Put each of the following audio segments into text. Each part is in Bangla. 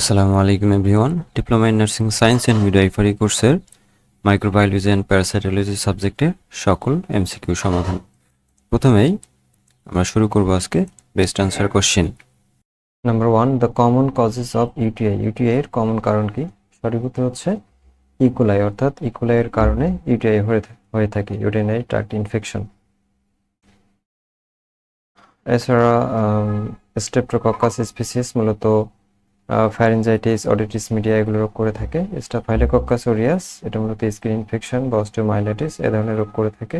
আসসালামু আলাইকুম everyone. Diploma in nursing science and midwifery কোর্সের মাইক্রোবায়োলজি অ্যান্ড প্যারাসাইটোলজি সাবজেক্টের সকল এমসিকিউ সমাধান। প্রথমেই আমরা শুরু করব আজকে best answer question number one the common causes of UTI UTI এর কমন কারণ কি? সঠিক উত্তর হচ্ছে ইকোলাই অর্থাৎ ইকোলাই এর কারণে ইউটিআই হয়ে থাকে ইউরিনারি ট্র্যাক্ট ইনফেকশন এছাড়া স্টেপ্টোকক্কাস স্পিসিস মূলত ফ্যারেঞ্জাইটিস অডিটিস মিডিয়া এগুলো রোগ করে থাকে। স্টাফাইলোকক্কাস ওরিয়াস এটা মূলত স্কিন ইনফেকশন বা অস্টিওমাইলাইটিস এ ধরনের রোগ করে থাকে।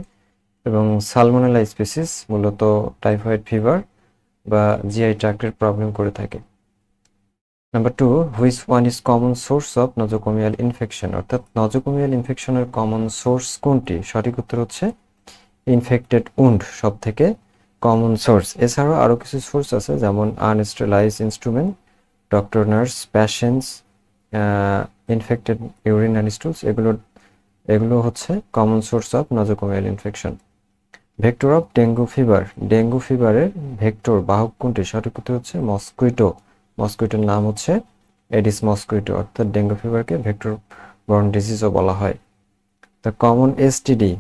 এবং সালমোনেলা স্পিসিস মূলত টাইফয়েড ফিভার বা জিআই ট্র্যাক্টের প্রবলেম করে থাকে। Number two which one is common source of nosocomial infection অর্থাৎ নজোকোমিয়াল ইনফেকশনের কমন সোর্স কোনটি? সঠিক উত্তর হচ্ছে ইনফেক্টেড উন্ড সব থেকে কমন সোর্স এছাড়াও আরও কিছু সোর্স আছে, যেমন unsterilise instrument doctor nurse patients infected urine and stools এগুলো এগুলো হচ্ছে common source of nosocomial infection vector of dengue fever dengue ফিভারের vector বাহক কোনটি? সঠিক উত্তর হচ্ছে মস্কুইটো মস্কুইটোর নাম হচ্ছে এডিস মস্কুইটো অর্থাৎ ডেঙ্গু ফিভারকে ভেক্টর বর্ন ডিজিজও বলা হয়। The common STD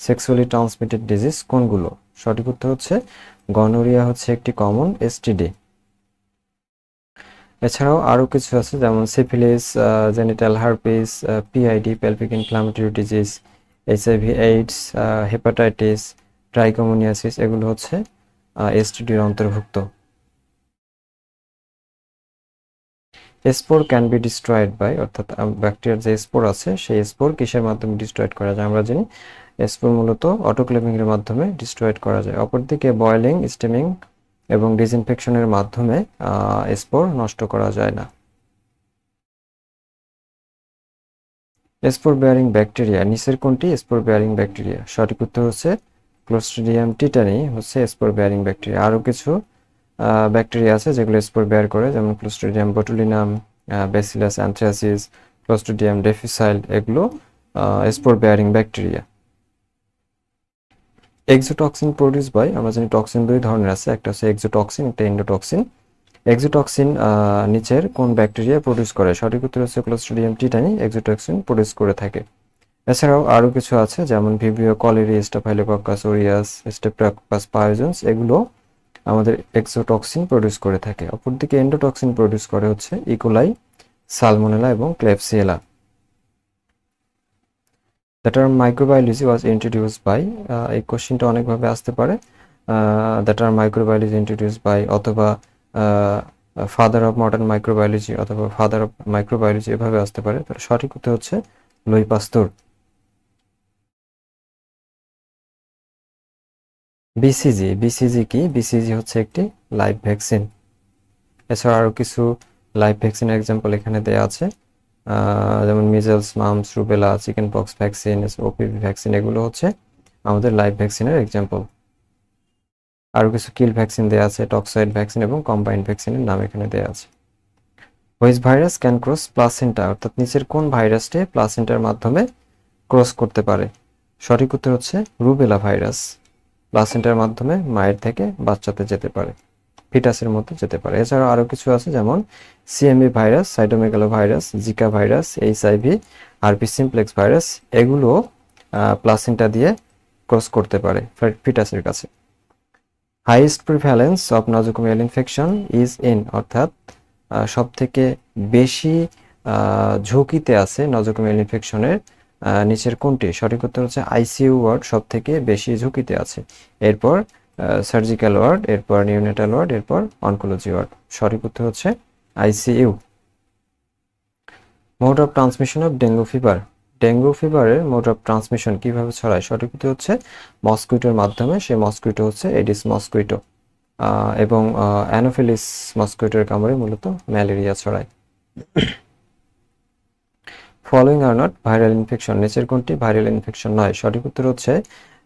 sexually transmitted disease কোনগুলো? সঠিক উত্তর হচ্ছে গনোরিয়া হচ্ছে একটি কমন এসটিডি এছাড়াও আরও কিছু আছে, যেমন syphilis genital herpes PID pelvic inflammatory disease HIV AIDS hepatitis trichomoniasis এগুলো হচ্ছে এসটিডির অন্তর্ভুক্ত। Spore can be destroyed by অর্থাৎ ব্যাকটেরিয়ার যে স্পোর আছে, সেই স্পোর কিসের মাধ্যমে ডিস্ট্রয়েড করা যায়? আমরা জানি স্পোর মূলত অটোক্লেভিং এর মাধ্যমে ডিস্ট্রয়েড করা যায়। অপরদিকে বয়েলিং স্টিমিং এবং ডিসইনফেকশনের মাধ্যমে স্পোর নষ্ট করা যায় না। স্পোর বেয়ারিং ব্যাকটেরিয়া নিচের কোনটি? স্পোর বেয়ারিং ব্যাকটেরিয়া সঠিক উত্তর হচ্ছে ক্লোস্ট্রিডিয়াম টিটানি হচ্ছে স্পোর বেয়ারিং ব্যাকটেরিয়া আরও কিছু ব্যাকটেরিয়া আছে যেগুলো স্পোর বেয়ার করে, যেমন clostridium botulinum bacillus anthracis clostridium difficile এগুলো spore bearing bacteria exotoxin produce by আমরা জানি টক্সিন দুই ধরনের আছে, একটা হচ্ছে এক্সোটক্সিন একটা এন্ডোটক্সিন এক্সোটক্সিন নিচের কোন ব্যাকটেরিয়া প্রডিউস করে? সঠিক উত্তর হচ্ছে ক্লোস্ট্রিডিয়াম টিটানি এক্সোটক্সিন প্রডিউস করে থাকে। এছাড়াও আরও কিছু আছে, যেমন ভিভিও cholerae Staphylococcus aureus Streptococcus pyogenes এগুলো আমাদের এক্সোটক্সিন প্রডিউস করে থাকে। অপরদিকে এন্ডোটক্সিন প্রডিউস করে হচ্ছে ইকোলাই সালমোনেলা এবং Klebsiella the term microbiology was introduce by এই কোশ্চিনটা অনেকভাবে আসতে পারে। The term microbiology introduce by অথবা ফাদার অফ মডার্ন মাইক্রোবায়োলজি অথবা ফাদার অফ মাইক্রোবায়োলজি এভাবে আসতে পারে। তার সঠিক উত্তর হচ্ছে লুই পাস্তুর। বিসিজি বিসিজি কি? বিসিজি হচ্ছে একটি লাইভ ভ্যাকসিন এছাড়া আরও কিছু লাইভ ভ্যাকসিন এক্সাম্পল এখানে দেওয়া আছে। যেমন measles mumps rubella chicken pox vaccine OPV vaccine এগুলো হচ্ছে আমাদের লাইভ ভ্যাকসিনের এক্সাম্পল আরও কিছু কিল ভ্যাকসিন দেওয়া আছে টক্সয়েড ভ্যাকসিন এবং কম্বাইন্ড ভ্যাকসিনের নাম এখানে দেওয়া আছে। Which virus can cross placenta অর্থাৎ নিচের কোন ভাইরাসটি প্লাসেন্টার মাধ্যমে ক্রস করতে পারে? সঠিক উত্তর হচ্ছে রুবেলা ভাইরাস প্লাসেন্টার মাধ্যমে মায়ের থেকে বাচ্চাতে যেতে পারে। ফিটাসের মধ্যে যেতে পারে। এছাড়াও আরও কিছু আছে, যেমন CMV virus cytomegalo virus zika virus HIV herpes simplex virus এগুলো প্লাসেন্টা দিয়ে ক্রস করতে পারে ফিটাসের কাছে। Highest prevalence of nosocomial infection is in অর্থাৎ সব থেকে বেশি ঝুঁকিতে আছে নজোকোমিয়াল ইনফেকশনের নিচের কোনটি? সঠিক উত্তর হচ্ছে আইসিইউ ওয়ার্ড সব থেকে বেশি ঝুঁকিতে আছে। এরপর সার্জিক্যাল ওয়ার্ড এরপর নিউনেটাল ওয়ার্ড এরপর অনকোলজি ওয়ার্ড সঠিক উত্তর হচ্ছে ICU mode of transmission of dengue fever dengue ফিভারের mode of transmission কীভাবে ছড়ায়? সঠিক উত্তর হচ্ছে মস্কুইটোর মাধ্যমে। সেই মস্কুইটো হচ্ছে এডিস মস্কুইটো এবং অ্যানোফিলিস মস্কুইটোর কামড়ে মূলত ম্যালেরিয়া ছড়ায়। Following are not viral infection নিচের কোনটি ভাইরাল ইনফেকশন নয়? সঠিক উত্তর হচ্ছে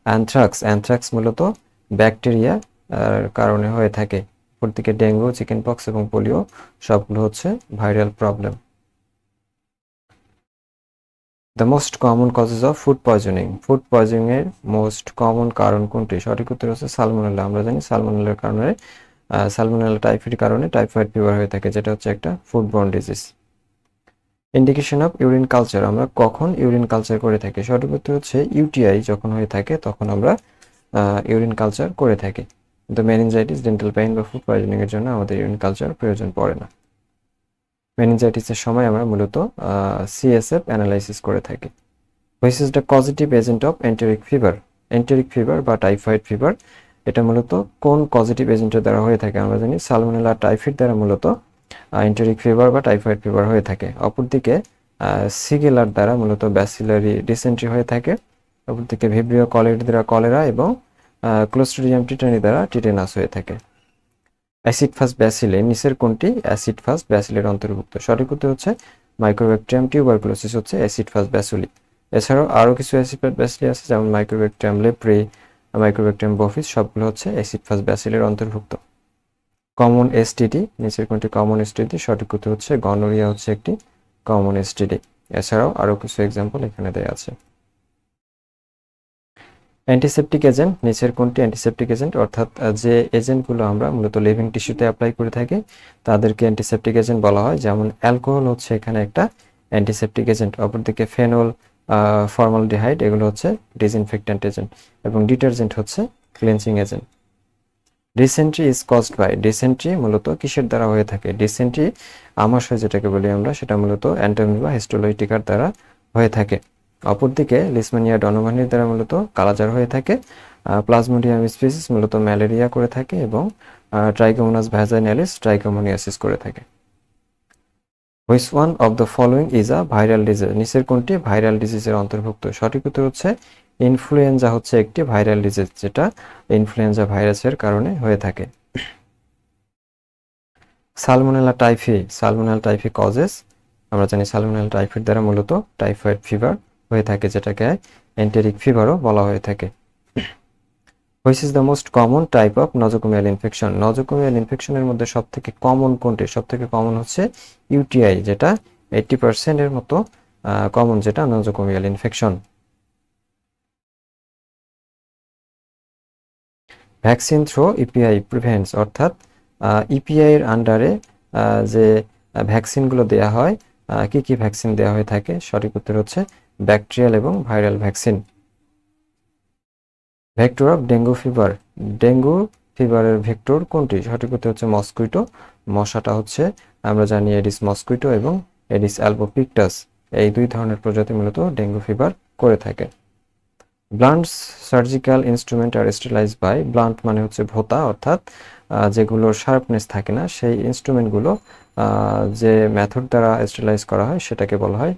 অ্যানথ্রাক্স অ্যানথ্রাক্স মূলত ব্যাকটেরিয়া কারণে হয়ে থাকে অপরদিকে ডেঙ্গু চিকেন পক্স এবং পোলিও, সবগুলো হচ্ছে viral problem. The most common causes of food poisoning food poisoning এর মোস্ট কমন কারণ কোনটি? সঠিক উত্তর হচ্ছে সালমোনেলা। আমরা জানি সালমোনেলার কারণে সালমোনেলা টাইফয়েড কারণে টাইফয়েড ফিভার হয়ে থাকে, যেটা হচ্ছে একটা foodborne disease indication of urine culture আমরা কখন ইউরিন কালচার করে থাকি? সঠিক উত্তর হচ্ছে ইউটিআই যখন হয়ে থাকে, তখন আমরা ইউরিন কালচার করে থাকি। কিন্তু মেনিনজাইটিস ডেন্টাল পেইন বা ফুড পয়জনিং এর জন্য আমাদের ইউরিন কালচার প্রয়োজন পড়ে না। মেনিনজাইটিসের সময় আমরা মূলত সিএসএফ অ্যানালাইসিস করে থাকি। Which is the positive agent of enteric fever enteric fever বা টাইফয়েড ফিভার এটা মূলত কোন পজিটিভ এজেন্টের দ্বারা হয়ে থাকে? আমরা জানি সালমোনেলা টাইফয়েড দ্বারা মূলত এন্টেরিক ফিভার বা টাইফয়েড ফিভার হয়ে থাকে। অপরদিকে সিগেলার দ্বারা মূলত ব্যাসিলারি ডিসেন্ট্রি হয়ে থাকে। অপরদিকে ভিব্রিও কলের দ্বারা কলেরা এবং ক্লোস্ট্রিডিয়াম টিটানি দ্বারা টিটেনাস হয়ে থাকে। অ্যাসিড ফাস্ট ব্যাসিলে নিচের কোনটি? অ্যাসিড ফাস্ট ব্যাসিলের অন্তর্ভুক্ত। সঠিক উত্তর হচ্ছে মাইক্রোব্যাকটেরিয়াম টিউবারকুলোসিস হচ্ছে অ্যাসিড ফাস্ট ব্যাসুলি এছাড়াও আরও কিছু অ্যাসিড ফাস্ট ব্যাসিলি আছে, যেমন মাইক্রোব্যাকটেরিয়াম লেপ্রি মাইক্রোব্যাকটেরিয়াম বফিস সবগুলো হচ্ছে অ্যাসিড ফাস্ট ব্যাসিলের অন্তর্ভুক্ত। কমন এসটিডি নিচের কোনটি? কমন এসটিডি সঠিক উত্তর হচ্ছে গনোরিয়া হচ্ছে একটি কমন এসটিডি এছাড়াও আরও কিছু এক্সাম্পল এখানে দেওয়া আছে। অ্যান্টিসেপটিক এজেন্ট নিচের কোনটি অ্যান্টিসেপটিক এজেন্ট অর্থাৎ যে এজেন্টগুলো আমরা মূলত লিভিং টিস্যুতে অ্যাপ্লাই করে থাকি, তাদেরকে অ্যান্টিসেপটিক এজেন্ট বলা হয়। যেমন অ্যালকোহল হচ্ছে এখানে একটা অ্যান্টিসেপটিক এজেন্ট অপরদিকে ফেনল ফর্মালডিহাইড এগুলো হচ্ছে ডিসইনফেক্ট্যান্ট এজেন্ট এবং ডিটারজেন্ট হচ্ছে cleansing agent dysentery is caused by dysentery মূলত কিসের দ্বারা হয়ে থাকে? ডিসেন্ট্রি আমাশয় যেটাকে বলি আমরা, সেটা মূলত অ্যান্টোমি বা হিস্টোলইটিকার দ্বারা হয়ে থাকে। অপরদিকে লিসমানিয়া ডনোভানির দ্বারা মূলত কালাজার হয়ে থাকে প্লাজমোডিয়াম স্পিসিস মূলত ম্যালেরিয়া করে থাকে এবং ট্রাইকোমোনাস ভ্যাজাইনালিস ট্রাইকোমোনিয়াসিস করে থাকে। Which one of the following is a viral disease নিচের কোনটি ভাইরাল ডিজিজের অন্তর্ভুক্ত? সঠিক উত্তর হচ্ছে ইনফ্লুয়েঞ্জা হচ্ছে একটি ভাইরাল ডিজিজ যেটা ইনফ্লুয়েঞ্জা ভাইরাসের কারণে হয়ে থাকে। Salmonella typhi Salmonella typhi causes আমরা জানি সালমোনেলা টাইফির দ্বারা মূলত টাইফয়েড ফিভার হয়ে থাকে, যেটাকে এন্টেরিক ফিভারও বলা হয়ে থাকে। Which is the most common type of nosocomial infection nosocomial ইনফেকশনের মধ্যে সব থেকে কমন কোনটি সব থেকে কমন হচ্ছে ইউটিআই যেটা এইটটি পার্সেন্টের মতো কমন যেটা nosocomial infection vaccine through EPI prevents অর্থাৎ ইপিআই এর আন্ডারে যে ভ্যাকসিনগুলো দেয়া হয় কি কি ভ্যাকসিন দেওয়া হয়ে থাকে, সঠিক উত্তর হচ্ছে ব্যাকটেরিয়াল এবং viral vaccine. Vector of dengue fever. Dengue ফিভারের vector কোনটি? সঠিক উত্তর হচ্ছে মস্কুইটো। মশাটা হচ্ছে, আমরা জানি এডিস মস্কুইটো এবং এডিস অ্যালবোপিকটাস এই দুই ধরনের প্রজাতি মূলত ডেঙ্গু ফিভার করে থাকে। Blunt surgical instrument are sterilize by, blunt মানে হচ্ছে ভোতা, অর্থাৎ যেগুলোর শার্পনেস থাকে না, সেই ইনস্ট্রুমেন্টগুলো যে মেথড দ্বারা স্টেলাইজ করা হয়, সেটাকে বলা হয়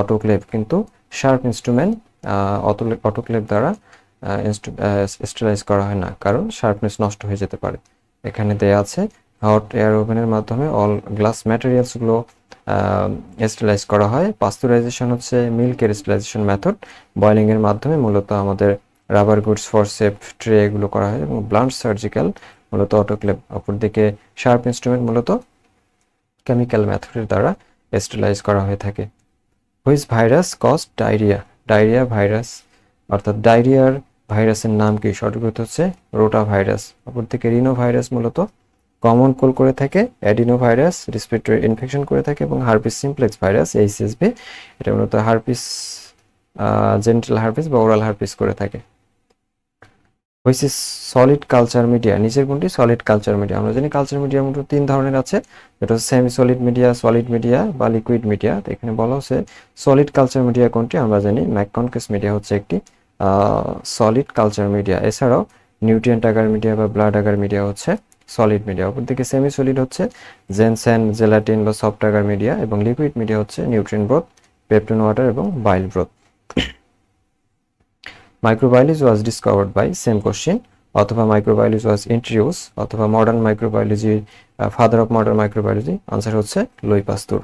অটোক্লেভ। কিন্তু শার্প ইনস্ট্রুমেন্ট অটোক্লেভ দ্বারা স্টেলাইজ করা হয় না, কারণ শার্পনেস নষ্ট হয়ে যেতে পারে। এখানে দেয়া আছে, হট এয়ার ওভেনের মাধ্যমে অল গ্লাস ম্যাটেরিয়ালসগুলো স্টেলাইজ করা হয়। পাস্তুরাইজেশন হচ্ছে মিল্কের স্টেলাইজেশন মেথড। বয়লিংয়ের মাধ্যমে মূলত আমাদের rubber goods for safe tray এগুলো করা হয় এবং ব্লান্ট সার্জিক্যাল মূলত অটোক্লেভ। অপরদিকে শার্প ইনস্ট্রুমেন্ট মূলত কেমিক্যাল মেথডের দ্বারা স্টেলাইজ করা হয়ে থাকে। Which virus cause diarrhoea. Diarrhoea virus, অর্থাৎ ডায়রিয়ার ভাইরাসের নাম কি? সঠিক হচ্ছে রোটা ভাইরাস। অপরদিকে রিনো ভাইরাস মূলত কমন কোল করে থাকে, অ্যাডিনো ভাইরাস রেসপিরেটরি ইনফেকশন করে থাকে এবং হার্পিস সিমপ্লেক্স ভাইরাস এইচএসবি এটা মূলত হার্পিস জেন্টাল হার্পিস বা ওরাল হার্পিস করে থাকে। ইজ সলিড কালচার মিডিয়া নিচের কোনটি? সলিড কালচার মিডিয়া আমরা জানি কালচার মিডিয়া মূলত তিন ধরনের আছে। যেটা হচ্ছে semi solid media solid media বা লিকুইড মিডিয়া তো এখানে বলা হচ্ছে সলিড কালচার মিডিয়া কোনটি? আমরা জানি ম্যাককনকেস মিডিয়া হচ্ছে একটি সলিড কালচার মিডিয়া এছাড়াও নিউট্রিয়েন্ট আগার মিডিয়া বা ব্লাড আগার মিডিয়া হচ্ছে সলিড মিডিয়া অপরদিকে সেমি সলিড হচ্ছে জেনসেন জেলাটিন বা সফট আগার মিডিয়া এবং লিকুইড মিডিয়া হচ্ছে নিউট্রিন ব্রোথ পেপটন ওয়াটার এবং bile broth microbiology was discovered by same question অথবা মাইক্রোবায়োলজি ওয়াজ ইন্ট্রোডিউস অথবা modern microbiology father of modern microbiology answer হচ্ছে Louis Pasteur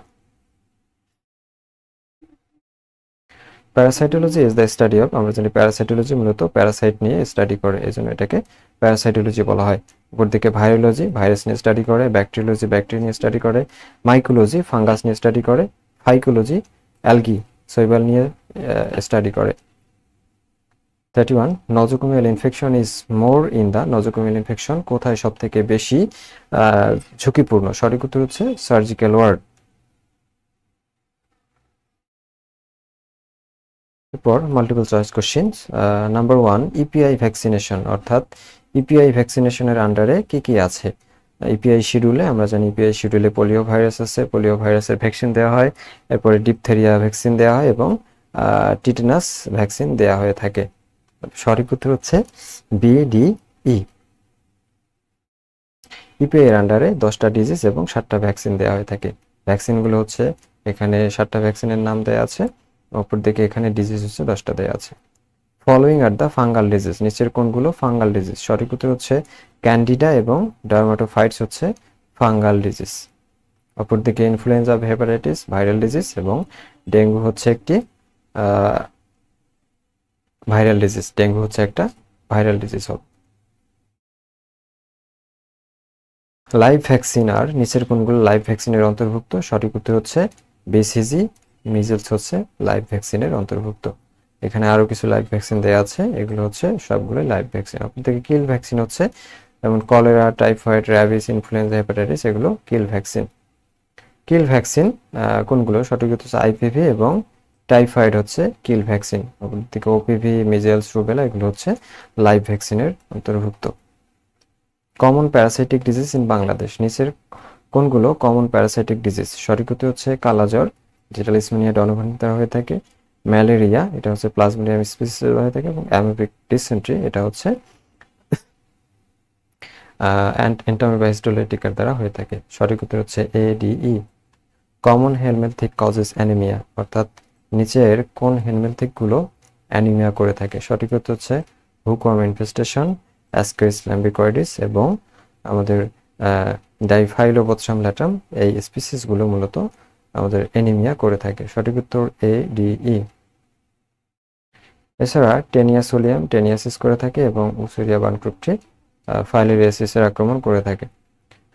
parasitology is the study of আমরা জানি প্যারাসাইটোলজি মূলত প্যারাসাইট নিয়ে স্টাডি করে এই জন্য এটাকে প্যারাসাইটোলজি বলা হয়। উপর দিকে ভাইরোলজি ভাইরাস নিয়ে স্টাডি করে ব্যাকটেরিওলজি ব্যাকটেরিয়া নিয়ে স্টাডি করে মাইকোলজি ফাঙ্গাস নিয়ে স্টাডি করে ফাইকোলজি অ্যালগি শৈবাল নিয়ে স্টাডি করে। Thirty one nosocomial infection is more in the nosocomial infection কোথায় সব থেকে বেশি ঝুঁকিপূর্ণ? সঠিক উত্তর হচ্ছে সার্জিক্যাল ওয়ার্ড এরপর multiple choice question number one EPI vaccination অর্থাৎ ইপিআই ভ্যাকসিনেশনের আন্ডারে কি কি আছে? ইপিআই শিডিউলে আমরা জানি ইপিআই শিডিউলে পোলিও ভাইরাস আছে পোলিও ভাইরাসের ভ্যাকসিন দেওয়া হয়, এরপরে ডিপথেরিয়া ভ্যাকসিন দেওয়া হয় এবং টিটেনাস ভ্যাকসিন দেওয়া হয়ে থাকে। সঠিক উত্তর হচ্ছে বিডিই ইপিআই এর আন্ডারে দশটা ডিজিজ এবং সাতটা ভ্যাকসিন দেওয়া হয়ে থাকে। ভ্যাকসিনগুলো হচ্ছে এখানে সাতটা ভ্যাকসিনের নাম দেওয়া আছে, অপর দিকে এখানে ডিজিজ হচ্ছে দশটা দেওয়া আছে। Following are the fungal disease নিচের কোনগুলো? ফাঙ্গাল ডিজিজ সঠিক উত্তর হচ্ছে ক্যান্ডিডা এবং ডার্মাটোফাইটস হচ্ছে ফাঙ্গাল ডিজিজ অপরদিকে ইনফ্লুয়েঞ্জা হেপাটাইটিস ভাইরাল ডিজিজ এবং ডেঙ্গু হচ্ছে একটি ভাইরাল ডিজিজ, ডেঙ্গু হচ্ছে একটা ভাইরাল ডিজিজ হবে। লাইভ ভ্যাকসিন আর নিচের কোনগুলো লাইভ ভ্যাকসিনের অন্তর্ভুক্ত? সঠিক উত্তর হচ্ছে বিসিজি মিজেলস হচ্ছে লাইভ ভ্যাকসিনের অন্তর্ভুক্ত। এখানে আরও কিছু লাইভ ভ্যাকসিন দেওয়া আছে, এগুলো হচ্ছে সবগুলো লাইভ ভ্যাকসিন। আপনার থেকে কিল ভ্যাকসিন হচ্ছে, যেমন cholera, typhoid, rabies, influenza, hepatitis, এগুলো কিল ভ্যাকসিন। কিল ভ্যাকসিন কোনগুলো? সঠিক হচ্ছে আইপিভি এবং টাইফয়েড হচ্ছে কিল ভ্যাকসিন অপরদিকে ওপিভি মিজেলস রুবেলা এগুলো হচ্ছে লাইভ ভ্যাকসিনের অন্তর্ভুক্ত। Common parasitic disease in Bangladesh নিচের কোনগুলো কমন প্যারাসাইটিক ডিজিজ সঠিক উত্তর হচ্ছে কালাজ্বর যেটা লিসমিনিয়া ডনোভানি দ্বারা হয়ে থাকে ম্যালেরিয়া এটা হচ্ছে প্লাজমোডিয়াম স্পিসিস হয়ে থাকে, এবং অ্যামোপিক ডিসেন্ট্রি এটা হচ্ছে এন্টামিবাইস্টোলেটিকার দ্বারা হয়ে থাকে সঠিক উত্তর হচ্ছে ADE common helminthic causes anaemia অর্থাৎ নিচের কোন হেলমেথিকগুলো অ্যানিমিয়া করে থাকে? সঠিক উত্তর হচ্ছে হুকওয়ার্ম ইনফেস্টেশন অ্যাসকেরিস ল্যাম্বিকয়েডিস এবং আমাদের ডাইফাইলোবৎসাম ল্যাটাম এই স্পিসিসগুলো মূলত আমাদের অ্যানিমিয়া করে থাকে। সঠিক উত্তর এ ডিই এছাড়া টেনিয়াসোলিয়াম টেনিয়াসিস করে থাকে এবং উসুরিয়া বানক্রুপটি ফাইলেরিয়াসিসের আক্রমণ করে থাকে।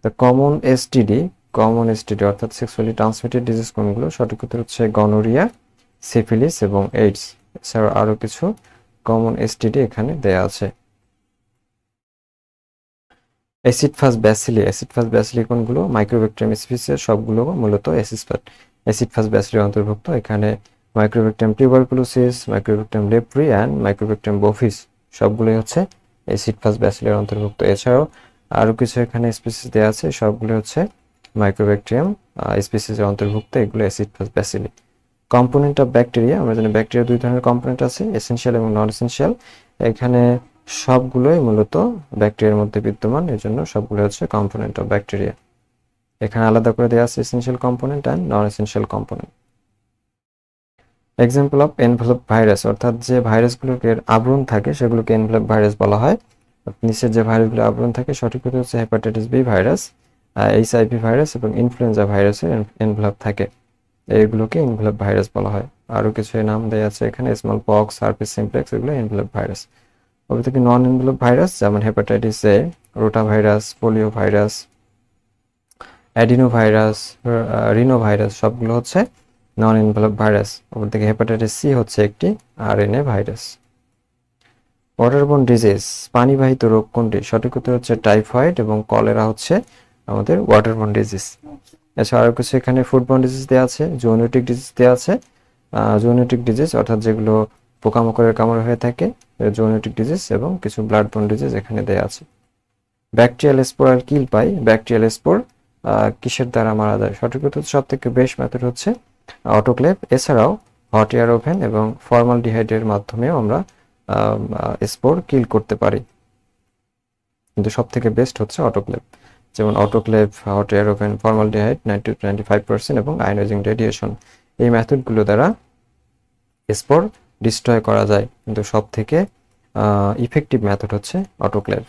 The common STD common STD অর্থাৎ সেক্সুয়ালি ট্রান্সমিটেড ডিজিজ কোনগুলো? সঠিক উত্তর হচ্ছে গনোরিয়া সিফিলিস এবং এইডস এছাড়া আরও কিছু কমন এসটিডি এখানে দেয়া আছে। Acid fast bacilli acid fast bacilli কোনগুলো? মাইক্রোব্যাকটেরিয়াম স্পিসিসের সবগুলো মূলত অ্যাসিড অ্যাসিড ফাস ব্যাসিলির অন্তর্ভুক্ত। এখানে mycobacterium tuberculosis mycobacterium leprae and mycobacterium bovis সবগুলোই হচ্ছে অ্যাসিড ফাস ব্যাসিলের অন্তর্ভুক্ত। এছাড়াও আরও কিছু এখানে স্পিসিস দেওয়া আছে সবগুলো হচ্ছে মাইক্রোব্যাকটেরিয়াম স্পিসিসের অন্তর্ভুক্ত, এগুলো acid fast bacilli component of bacteria আমরা জানি ব্যাকটেরিয়া দুই ধরনের কম্পোনেন্ট আছে এসেনশিয়াল এবং নন এসেনশিয়াল এখানে সবগুলোই মূলত ব্যাকটেরিয়ার মধ্যে বিদ্যমান, এজন্য সবগুলো হচ্ছে কম্পোনেন্ট অফ ব্যাকটেরিয়া এখানে আলাদা করে দেওয়া আছে essential component and non essential component example of envelope virus অর্থাৎ যে ভাইরাসগুলোকে আবরণ থাকে, সেগুলোকে এনভেলপ ভাইরাস বলা হয়। নিচের যে ভাইরাসগুলো আবরণ থাকে, সঠিক হচ্ছে hepatitis B virus HIV virus এবং ইনফ্লুয়েঞ্জা ভাইরাসের এনভেলপ থাকে। এইগুলোকে এনভেলপ ভাইরাস বলা হয়। আরও কিছু নাম দেওয়া আছে এখানে স্মল পক্স হার্পিস সিমপ্লেক্স এগুলো এনভেলপ ভাইরাস ওর থেকে নন এনভেলপ ভাইরাস যেমন hepatitis A rota virus polio virus adeno virus rhino virus সবগুলো হচ্ছে নন এনভেলপ ভাইরাস ওপর থেকে হেপাটাইটিস সি হচ্ছে একটি আর আরএনএ ভাইরাস ওয়াটারবোন ডিজিজ পানিবাহিত রোগ কোনটি? সঠিক উত্তর হচ্ছে টাইফয়েড এবং কলেরা হচ্ছে আমাদের ওয়াটারবোন ডিজিজ এছাড়া কিছু এখানে ফুডবোন ডিজিজ দেওয়া আছে জোনেটিক ডিজিজ দেওয়া আছে। জোনেটিক ডিজিজ অর্থাৎ যেগুলো পোকামাকড়ের কামড়ে হয়ে থাকে জোনেটিক ডিজিজ এবং কিছু ব্লাড বোন ডিজিজ এখানে দেওয়া আছে। Bacterial spore are kill by. Bacterial spore কিসের দ্বারা মারা যায়? সঠিক উত্তর সব থেকে বেশ মেথড হচ্ছে অটোক্লেভ এছাড়াও হট এয়ার ওভেন এবং ফর্মাল ডিহাইডের মাধ্যমেও আমরা স্পোর কিল করতে পারি। কিন্তু সব থেকে বেস্ট হচ্ছে অটোক্লেভ যেমন autoclave hot air oven formaldehyde ninety twenty five percent এবং আয়োনাইজিং রেডিয়েশন এই মেথডগুলো দ্বারা স্পোর ডিস্ট্রয় করা যায়। কিন্তু সব থেকে ইফেক্টিভ মেথড হচ্ছে অটোক্লেভ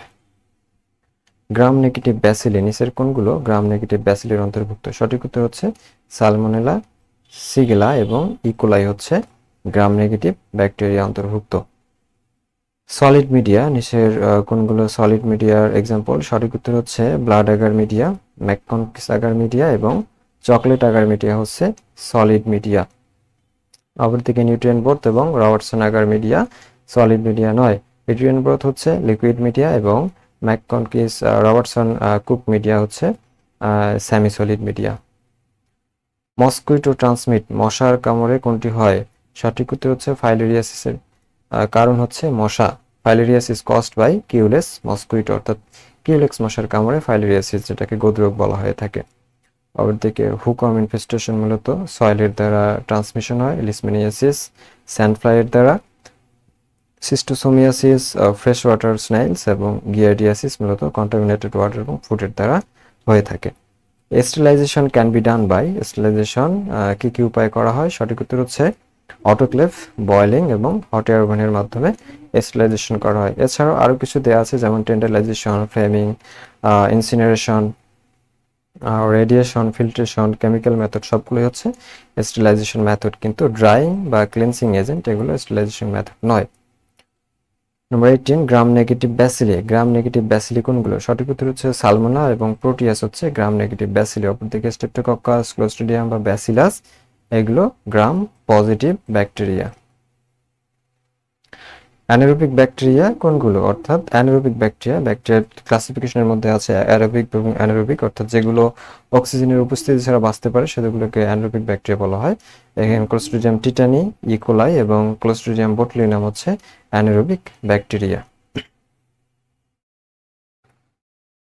গ্রাম নেগেটিভ ব্যাসিলি নিচের কোনগুলো গ্রাম নেগেটিভ ব্যাসিলের অন্তর্ভুক্ত। সঠিক উত্তর হচ্ছে সালমোনেলা সিগেলা এবং ইকোলাই হচ্ছে গ্রাম নেগেটিভ ব্যাকটেরিয়া অন্তর্ভুক্ত। সলিড মিডিয়া নিচের কোনগুলো সলিড মিডিয়ার এক্সাম্পল সঠিক উত্তর হচ্ছে blood agar media MacConkey's agar media এবং চকলেট আগার মিডিয়া হচ্ছে সলিড মিডিয়া অপরদিকে নিউট্রিয়েন্ট বোর্ড এবং Robertson agar media solid media নয়। পিটুইন ব্রথ হচ্ছে লিকুইড মিডিয়া এবং ম্যাককনকিস রবার্টসন কুক মিডিয়া হচ্ছে semi solid media mosquito transmit মশার কামড়ে কোনটি হয়? সঠিক উত্তর হচ্ছে ফাইলেরিয়াসিসের কারণ হচ্ছে মশা। Filariasis caused by Culex mosquito অর্থাৎ কিউলেক্স মশার কামড়ে ফাইলেরিয়াসিস যেটাকে গোদরোগ বলা হয়ে থাকে। অপরদিকে হুকম ইনফেস্টেশন মূলত সয়েলের দ্বারা ট্রান্সমিশন হয় লিসমেনিয়াসিস স্যান্ডফ্লাইয়ের দ্বারা। সিস্টোসোমিয়াসিস ফ্রেশ ওয়াটার স্নাইলস এবং গিয়ারডিয়াসিস মূলত কন্টামিনেটেড ওয়াটার এবং ফুডের দ্বারা হয়ে থাকে। Sterilization can be done by sterilization কী কী উপায় করা হয়? সঠিক উত্তর হচ্ছে অটোক্লেভ বয়লিং এবং হট এয়ার ওভেনের মাধ্যমে স্টেলাইজেশন করা হয়। এছাড়াও আরও কিছু দেওয়া আছে, যেমন tyndallization flaming incineration radiation filtration chemical method সবগুলোই হচ্ছে স্টেলাইজেশন মেথড কিন্তু ড্রাইং বা ক্লিনসিং এজেন্ট এগুলো স্টেলাইজেশন মেথড নয়। Number eighteen gram negative bacilli gram negative bacilli কোনগুলো? সঠিক উত্তর হচ্ছে সালমোনা এবং প্রোটিয়াস হচ্ছে গ্রাম নেগেটিভ ব্যাসিলি অপরদিকে স্টেপটোকক্কাস ক্লোস্ট্রিডিয়াম বা ব্যাসিলাস এগুলো gram positive bacteria. Anaerobic bacteria কোনগুলো? অর্থাৎ অ্যানারোবিক ব্যাকটেরিয়া ব্যাকটেরিয়ার ক্লাসিফিকেশনের মধ্যে আছে অ্যারোবিক এবং অ্যানারোবিক, অর্থাৎ যেগুলো অক্সিজেনের উপস্থিতি ছাড়া বাঁচতে পারে, সেগুলোকে অ্যানারোবিক ব্যাকটেরিয়া বলা হয়। এখানে ক্লোস্ট্রিডিয়াম টিটানি ইকোলাই এবং ক্লোস্ট্রিডিয়াম বোটলিনাম হচ্ছে anaerobic bacteria.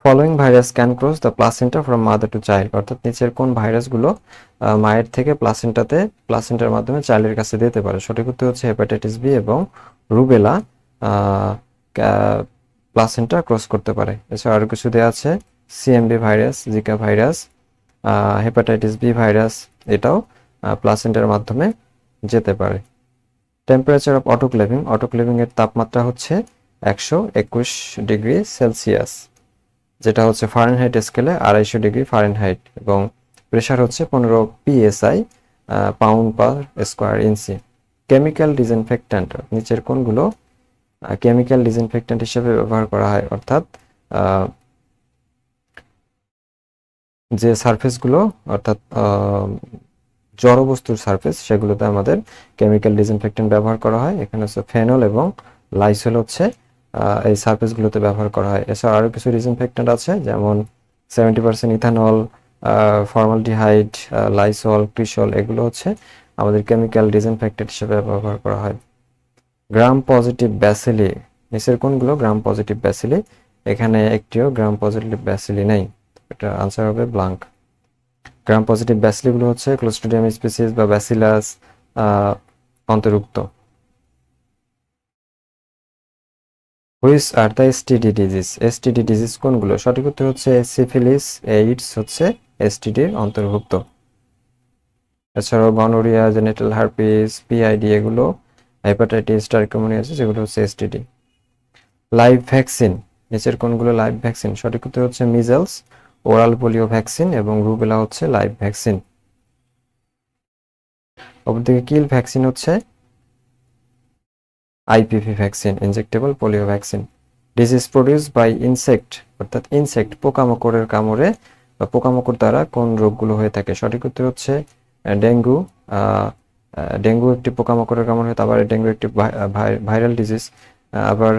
Following virus can cross the placenta from mother to child অর্থাৎ নিচের কোন ভাইরাসগুলো মায়ের থেকে প্লাসেন্টাতে প্লাসেন্টার মাধ্যমে চাইল্ডের কাছে দিতে পারে। সঠিক উত্তর হচ্ছে হেপাটাইটিস বি এবং রুবেলা প্লাসেন্টা ক্রস করতে পারে। এছাড়া আরও কিছু দেওয়া আছে CMV virus Zika virus hepatitis B virus এটাও প্লাসেন্টার মাধ্যমে যেতে পারে। টেম্পারেচার অফ অটোক্লেভিং অটোক্লেভিং এর তাপমাত্রা হচ্ছে একশো একুশ ডিগ্রি সেলসিয়াস। যেটা হচ্ছে ফারেনহাইট স্কেলে আড়াইশো ডিগ্রি ফারেনহাইট এবং প্রেশার হচ্ছে পনেরো PSI pound per square inch chemical disinfectant নিচের কোনগুলো কেমিক্যাল ডিসইনফেক্ট্যান্ট হিসেবে ব্যবহার করা হয়। অর্থাৎ যে সারফেসগুলো অর্থাৎ জড়বস্তুর সারফেস সেগুলোতে আমাদের কেমিক্যাল ডিসইনফেক্ট্যান্ট ব্যবহার করা হয়। এখানে হচ্ছে ফেনল এবং লাইসোল হচ্ছে। এই সার্ফেসগুলোতে ব্যবহার করা হয়। এছাড়া আরও কিছু ডিসইনফেক্ট্যান্ট আছে, যেমন seventy percent ethanol formaldehyde Lysol cresol এগুলো হচ্ছে আমাদের কেমিক্যাল ডিসইনফেক্টেন্ট হিসেবে ব্যবহার করা হয়। গ্রাম পজিটিভ ব্যাসিলি নিচের কোনগুলো গ্রাম পজিটিভ ব্যাসিলি এখানে একটিও গ্রাম পজিটিভ ব্যাসিলি নেই। এটা আনসার হবে ব্লাঙ্ক গ্রাম পজিটিভ ব্যাসিলিগুলো হচ্ছে ক্লোস্ট্রিডিয়াম স্পিসিস বা ব্যাসিলাস অন্তর্ভুক্ত। Which are the STD disease STD disease কোনগুলো? সঠিক উত্তর হচ্ছে সিফিলিস এইডস হচ্ছে এসটিডির অন্তর্ভুক্ত। এছাড়াও গনোরিয়া জেনেটাল হারপিস পিআইডি এগুলো হেপাটাইটিস টার্কোমোনিয়াসিস যেগুলো হচ্ছে এসটিডি লাইভ ভ্যাকসিন নিচের কোনগুলো লাইভ ভ্যাকসিন সঠিক উত্তর হচ্ছে মিজেলস ওরাল পোলিও ভ্যাকসিন এবং রুবেলা হচ্ছে লাইভ ভ্যাকসিন অপরদিকে কিল ভ্যাকসিন হচ্ছে IPV vaccine injectable polio vaccine disease produce by insect অর্থাৎ ইনসেক্ট পোকামাকড়ের কামড়ে বা পোকামাকড় দ্বারা কোন রোগগুলো হয়ে থাকে। সঠিক উত্তর হচ্ছে ডেঙ্গু। ডেঙ্গু একটি পোকামাকড়ের কামড় হয় আবার ডেঙ্গু একটি ভাইরাল ডিজিজ আবার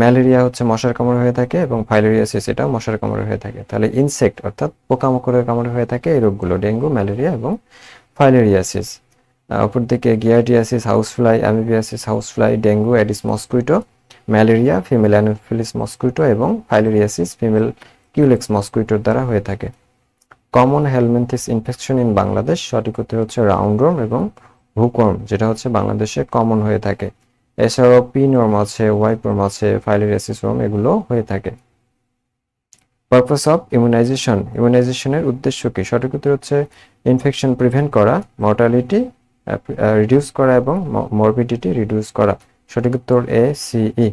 ম্যালেরিয়া হচ্ছে মশার কামড়ে হয়ে থাকে এবং ফাইলেরিয়াসিস এটাও মশার কামড়ে হয়ে থাকে। তাহলে ইনসেক্ট অর্থাৎ পোকামাকড়ের কামড়ে হয়ে থাকে এই রোগগুলো, ডেঙ্গু, ম্যালেরিয়া এবং ফাইলেরিয়াসিস অপরদিকে giardiasis, housefly, amoebiasis, housefly, dengue, aedes mosquito, malaria, female anopheles mosquito এবং ফাইলেরিয়াসিস, ফিমেল কিউলেক্স মস্কুইটোর দ্বারা হয়ে থাকে। Common helminths infection in Bangladesh, সঠিক উত্তর হচ্ছে রাউন্ডরম এবং হুকর্ম যেটা হচ্ছে বাংলাদেশে কমন হয়ে থাকে। এছাড়াও পিনর্ম আছে ওয়াইপর্ম আছে, ফাইলেরিয়াসিস রোম এগুলো হয়ে থাকে। পারপাস অফ ইমিউনাইজেশন ইমিউনাইজেশনের উদ্দেশ্য কি? সঠিক উত্তর হচ্ছে ইনফেকশন প্রিভেন্ট করা মর্টালিটি রিডিউস করা এবং মরবিডিটি রিডিউস করা। সঠিক উত্তর এ সিই